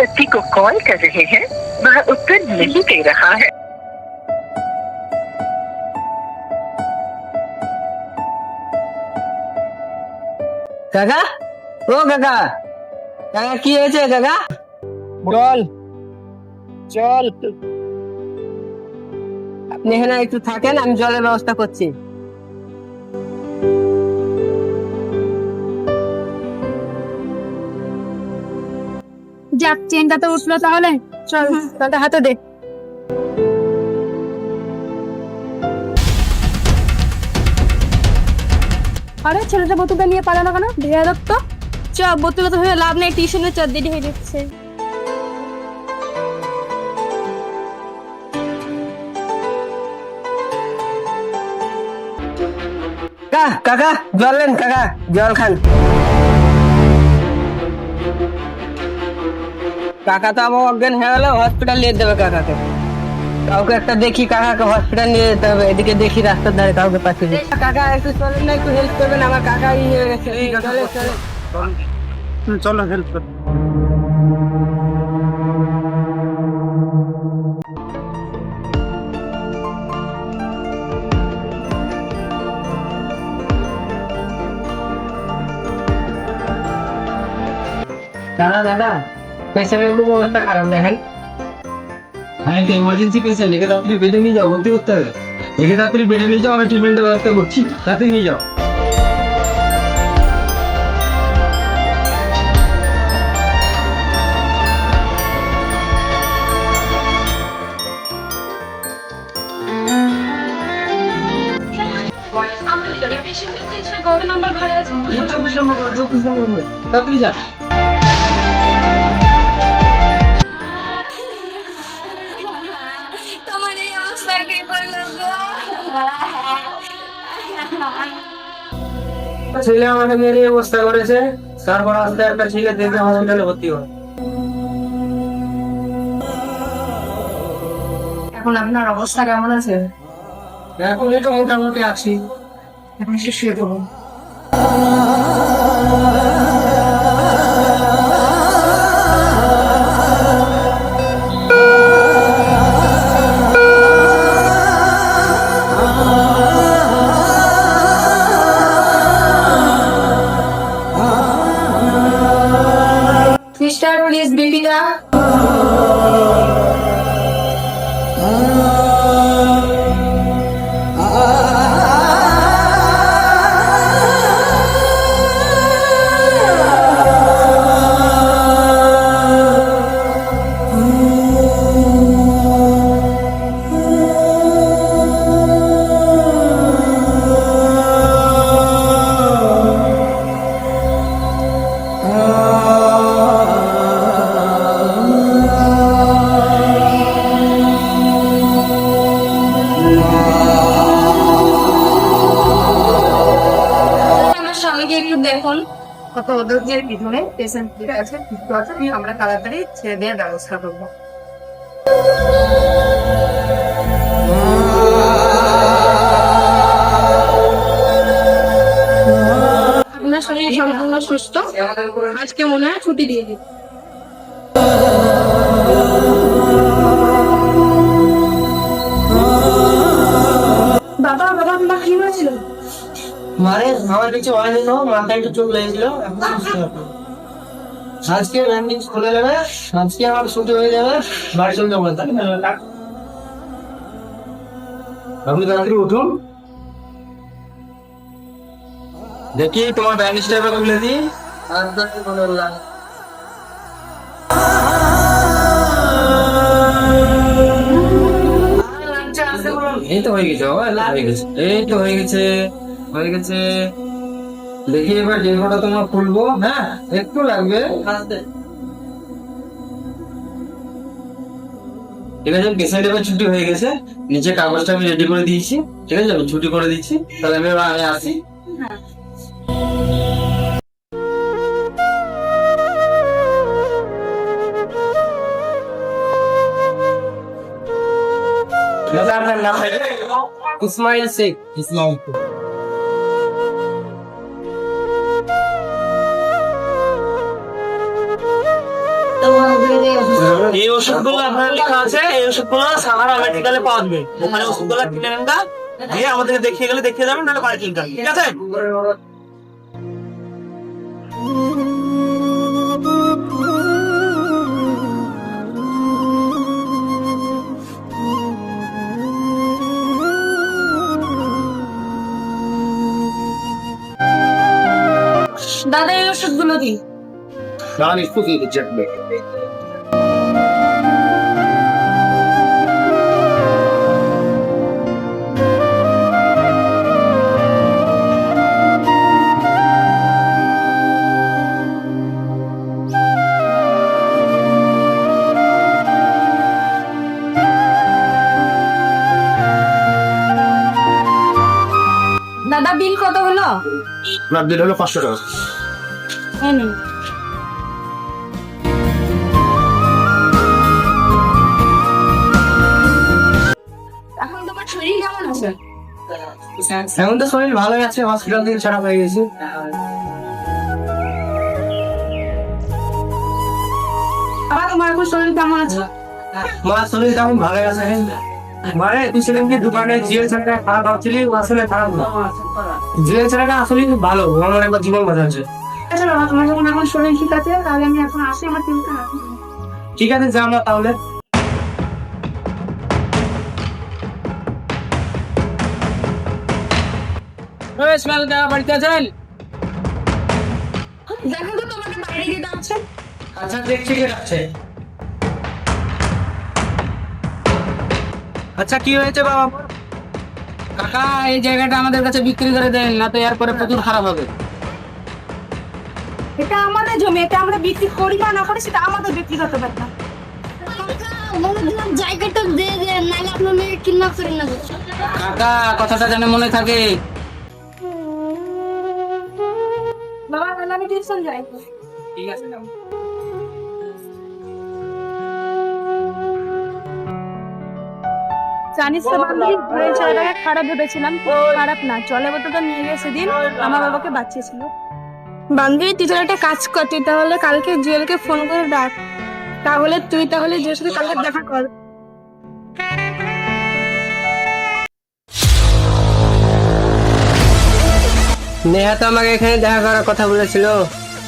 व्यक्ति को कॉल कर रहे हैं वह उत्तर नहीं दे रहा है কাকা ও কাকা কাকা কি হয়েছে কাকা চল চল আপনি এখানে একটু থাকেন আমি জলের ব্যবস্থা করছি যাক চেনটা তো উঠল তাহলে চল তাহলে হাতে দে। আরে ছেলেটা বোতলটা নিয়ে পালানো কেন? ভেয়া তো। চ বোতল তো হয়ে লাভ নেই টিউশনে চ দেরি হয়ে যাচ্ছে। কা কাকা জল নেন কাকা জল খান। কাকা তো আমার অজ্ঞান হয়ে গেল হসপিটাল নিয়ে দেবে কাকাকে। কাউকে একটা দেখি কাকাকে হসপিটাল নিয়ে যেতে হবে এদিকে দেখি রাস্তার ধারে কাউকে পাচ্ছি না। কাকা একটু চলেন না একটু হেল্প করবেন আমার কাকা ইয়ে হয়ে গেছে। চলে চলে চলো হেল্প কর। দাদা দাদা পেশেন্টের খুব অবস্থা খারাপ দেখেন। হ্যাঁ এটা এমার্জেন্সি পেশেন্ট একে তাড়াতাড়ি বেডে নিয়ে যাও ভর্তি করতে হবে। একে তাড়াতাড়ি বেডে নিয়ে যাও আমি ট্রিটমেন্টের ব্যবস্থা করছি তাড়াতাড়ি নিয়ে যাও। তাড়াতাড়ি যা ছেলে আমাকে মেরে অবস্থা করেছে। তারপর আস্তে একটা ছেলে দেখে হসপিটালে ভর্তি হয় এখন আপনার অবস্থা কেমন আছে? এখন এটা মোটামুটি আছি। এখন শুয়ে পড়ুন সিস্টার প্লিজ বিপিকা আছে আমরা তাড়াতাড়ি ছেড়ে দেওয়ার ব্যবস্থা করব। আপনার শরীর সম্পূর্ণ সুস্থ? আজকে মনে হয় ছুটি দিয়ে দিই। মারে আমার কিছু হয়নি তো মাথায় একটু চোখ লেগেছিল এখন সুস্থ। আজকে ব্যান্ডেজ খুলে যাবে আজকে আমার ছুটি হয়ে যাবে বাড়ি চলে যাব আপনি তাড়াতাড়ি উঠুন। দেখি তোমার ব্যান্ডেজটা এবার খুলে দিই আর এই তো হয়ে গেছে এই তো হয়ে গেছে। এই তো হয়ে গেছে। হয়ে গেছে। দেখি এবার ডেঙ্গুটা তোমার খুলবো। হ্যাঁ একটু লাগবে। ঠিক আছে পেশেন্ট এবার ছুটি হয়ে গেছে। নিচে কাগজটা আমি রেডি করে দিয়েছি। ঠিক আছে আমি ছুটি করে দিচ্ছি তাহলে আমি এবার আমি আসি। আপনার নাম? ইসমাইল শেখ। ইসলাম এই ওষুধগুলো আপনার লেখা আছে এই ওষুধগুলো সাহারা মেডিকেলে পাওয়া যাবে। ওখানে ওষুধগুলো কিনে নেন দিয়ে আমাদেরকে দেখিয়ে গেলে দেখিয়ে যাবেন নাহলে বাড়ি কিনতে ঠিক আছে? দাদা এই ওষুধগুলো দিন। দাদা আপনার দিন হলো পাঁচশো টাকা। এখন তোমার শরীর কেমন আছে? এখন তো শরীর ভালোই আছে হসপিটাল থেকে ছাড়া হয়ে গেছে। তোমার এখন শরীর কেমন আছে? মা শরীর তেমন ভালোই আছে মানে তুই সেদিনকে দোকানে জিএল ছেলেটা খারাপ ভাবছিলি ও আসলে খারাপ না। জিএল ছেলেটা আসলে ভালো আমার একবার জীবন বাঁচাচ্ছে। আচ্ছা যখন শরীর ঠিক আছে তাহলে আমি এখন আসি আমার চিন্তা ঠিক আছে যা আমরা তাহলে। বাড়িতে আছেন? দেখো তো তোমাকে বাইরে দিয়ে ডাকছে আচ্ছা দেখছি কে আছে আচ্ছা কি হয়েছে বাবা? কাকা এই জায়গাটা আমাদের কাছে বিক্রি করে দেন না তো এরপরে প্রচুর খারাপ হবে। এটা আমাদের জমি এটা আমরা বিক্রি করি বা না করি সেটা আমাদের ব্যক্তিগত ব্যাপার। জায়গাটা দিয়ে দেন নাহলে আপনার মেয়ে কিডন্যাপ করে নেবে কাকা কথাটা যেন মনে থাকে। বাবা আমি টিউশন যাই। ঠিক আছে জানিস তো বান্ধবী ঘরের ছেলেটাকে খারাপ ভেবেছিলাম। খারাপ না চলে বলতে তো নিয়ে গেছে দিন আমার বাবাকে বাঁচিয়েছিল। বান্ধবী তুই তাহলে একটা কাজ কর তুই তাহলে কালকে জুয়েলকে ফোন করে ডাক। তাহলে তুই তাহলে জুয়ের সাথে কালকে দেখা কর। নেহা তো আমাকে এখানে দেখা করার কথা বলেছিল।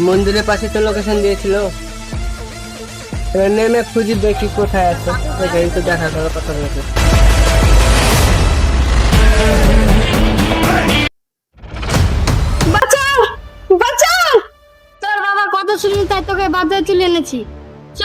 মন্দিরের পাশে তো লোকেশন দিয়েছিল। নেমে খুঁজি দেখি কোথায় আছে। এখানে তো দেখা করার কথা বলেছে। বাঁচাও! বাঁচাও! তোর বাবা কত শুনি তাই তোকে বাজারে তুলে এনেছি। চ।